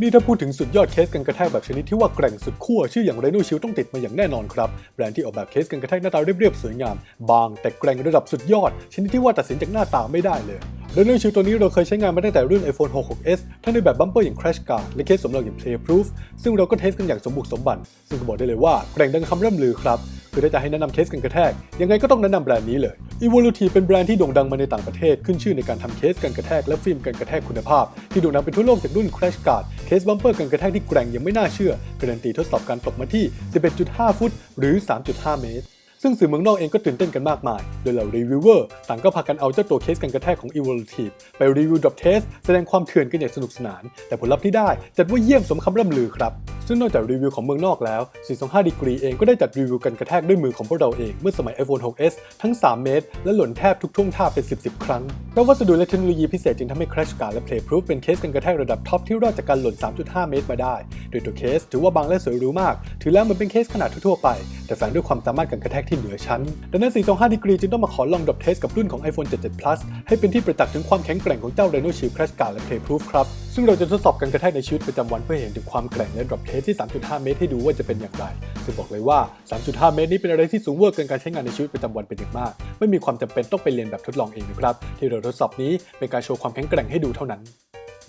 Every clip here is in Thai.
นี่ถ้าพูดถึงสุดยอดเคสกันกระแทกแบบชนิดที่ว่าแกร่งสุดขั้วชื่ออย่าง Reno Shield ต้องติดมาอย่างแน่นอนครับ แบรนด์ที่ออกแบบเคสกันกระแทกหน้าตาเรียบๆสวยงาม บางแต่แกร่งระดับสุดยอด ชนิดที่ว่าตัดสินจากหน้าตาไม่ได้เลย Reno Shield ตัวนี้เราเคยใช้งานมาตั้งแต่รุ่น iPhone 6 6s ทั้งในแบบบัมเปอร์อย่าง Crash Guard และเคสสำรองอย่าง Playproof ซึ่งเราก็เทสกันอย่างสมบุกสมบัน ซึ่งก็บอกได้เลยว่าแกร่งดังคำร่ำลือครับ คือถ้าจะให้แนะนำเคสกันกระแทก ยังไงก็ต้องแนะนำแบรนด์นี้เลย Evolutive เป็นแบรนด์ที่โด่งดังมาในต่างประเทศ ขึ้นชื่อในการทำเคสกันกระแทกและฟิล์มกันกระแทกคุณภาพ ที่โด่งดังไปทั่วโลกจากรุ่น Crash Guard เคสบัมเปอร์กันกระแทกที่แกร่งยังไม่น่าเชื่อการันตีทดสอบการตกมาที่ 11.5 ฟุต หรือ 3.5 เมตรซึ่งสื่อเมืองนอกเองก็ตื่นเต้นกันมากมาย โดยเหล่ารีวิวเวอร์ต่างก็พากันเอาเจ้าตัวเคสกันกระแทกของ Evolutive ไปรีวิวดรอปเทสแสดงความเถื่อนกันอย่างสนุกสนาน แต่ผลลัพธ์ที่ได้จัดว่าเยี่ยมสมคำร่ำลือครับ ซึ่งนอกจากรีวิวของเมืองนอกแล้ว 425 degree เองก็ได้จัดรีวิวกันกระแทกด้วยมือของพวกเราเองเมื่อสมัย iPhone 6s ทั้ง 3 เมตร และหล่นแทบทุกท่วงท่าเป็น 10 10 ครั้งเพราะวัสดุและเทคโนโลยีพิเศษจึงทำให้ Crash Guard และ Playproof เป็นเคสกันกระแทกระดับท็อปที่รอดจากการหล่น 3.5 เมตรมาได้ โดยตัวเคสถือว่าบางและสวยหรูมาก ถือแล้วเหมือนเป็นเคสขนาดทั่วไป แต่แฝงด้วยความสามารถกันกระแทกที่เหนือชั้น ดังนั้น 425 degree จึงต้องมาขอลองดรอปเทสกับรุ่นของ iPhone 77 Plus ให้เป็นที่ประจักษ์ถึงความแข็งแกร่งของเจ้า Reno Shield Crash Guard และ Playproof ครับซึ่งเราจะทดสอบกันกระแทกในชีวิตประจำวันเพื่อเห็นถึงความแกร่งและดรอปเทสที่ 3.5 เมตรให้ดูว่าจะเป็นอย่างไรซึ่งบอกเลยว่า 3.5 เมตรนี้เป็นอะไรที่สูงเวอร์เกินการใช้งานในชีวิตประจำวันเป็นอย่างมาก ไม่มีความจำเป็นต้องไปเรียนแบบทดลองเองนะครับ ที่เราทดสอบนี้เป็นการโชว์ความแข็งแกร่งให้ดูเท่านั้น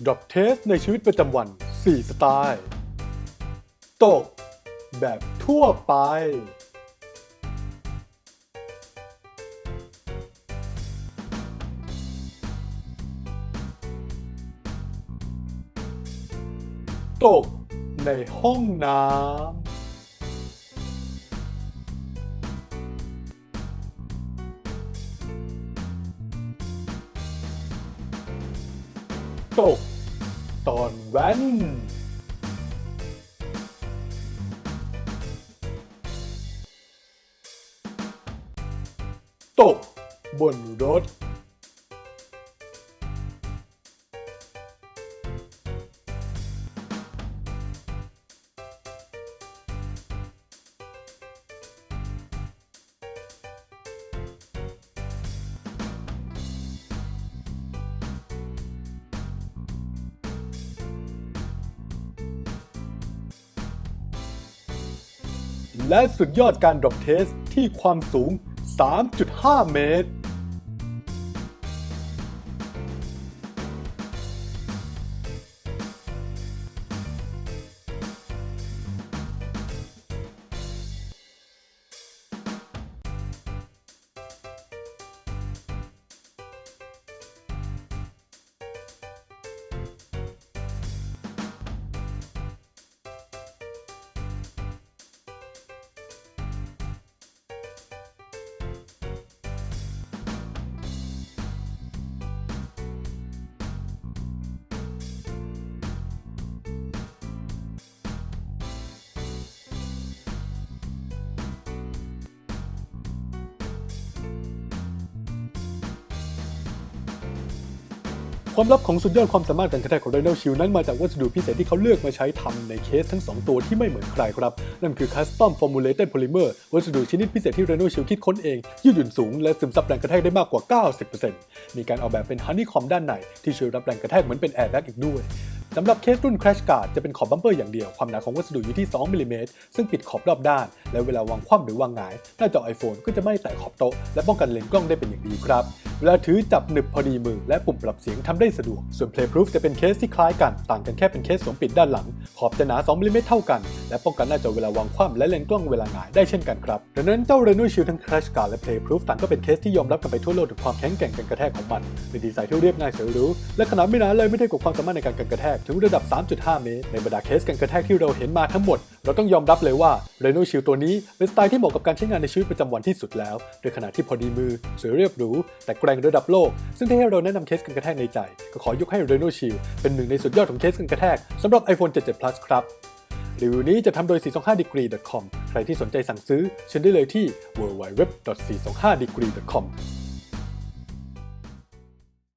drop test ในชีวิตประจำวัน 4 สไตล์ ตก แบบทั่วไปตก ในห้องน้ำตกตอนแว้นตกบนรถ และสุดยอดการดรอปเทสที่ความสูง 3.5 เมตร ความลับของสุดยอดความสามารถการกระแทกของเรโนลทิลนั้นมาจากวัสดุพิเศษที่เขาเลือกมาใช้ทำในเคสทั้ง 2 ตัวที่ไม่เหมือนใครครับ นั่นคือ Custom Formulated Polymer วัสดุชนิดพิเศษที่เรโนลทิลคิดค้นเอง ยืดหยุ่นสูงและซึมซับแรงกระแทกได้มากกว่า 90%มีการออกแบบเป็นฮันนี่คอมด้านในที่ช่วยรับแรงกระแทกเหมือนเป็นแอร์แบ็กอีกด้วย สำหรับเคสรุ่น Crash Guard จะเป็นขอบบัมเปอร์อย่างเดียว ความหนาของวัสดุอยู่ที่ 2มิลลิเมตรซึ่งปิดขอบรอบด้าน และเวลาวางคว่ำหรือวางหงาย หน้าจอ iPhone ก็จะไม่แตะขอบโต๊ะ และป้องกันเลนส์กล้องได้เป็นอย่างดีครับ เวลาถือจับหนึบพอดีมือ และปุ่มปรับเสียงทำได้สะดวก ส่วน Playproof จะเป็นเคสที่คล้ายกัน ต่างกันแค่เป็นเคสสวมปิดด้านหลัง ขอบจะหนา 2มิลลิเมตรเท่ากัน และป้องกันหน้าจอเวลาวางคว่ำและเลนส์กล้องเวลาหงายได้เช่นกันครับดังนั้นเจ้า Reno Shield ทั้ง Crash Guard และ Playproof ต่างก็เป็นเคสที่ยอมรับกันไปทั่วโลกถึงความแข็งแกร่งกันกระแทกของมันเป็นดีไซน์ที่เรียบง่ายสวยหรูและขนาดไม่หนาเลยไม่ได้กับความสามารถในการกันกระแทกถึงระดับ 3.5 เมตร ในบรรดาเคสกันกระแทกที่เราเห็นมาทั้งหมด เราต้องยอมรับเลยว่า Reno Shield ตัวนี้เป็นสไตล์ที่เหมาะกับการใช้งานในชีวิตประจำวันที่สุดแล้ว โดยขนาดที่พอดีมือ สวยเรียบหรู แต่แกร่งระดับโลก ซึ่งถ้าให้เราแนะนำเคสกันกระแทกในใจ ก็ขอยกให้ Reno Shield เป็นหนึ่งในสุดยอดของเคสกันกระแทกสำหรับ iPhone 77 Plus ครับรีวิวนี้จะทำโดย 425degree.com ใครที่สนใจสั่งซื้อเชิญได้เลยที่ www.425degree.com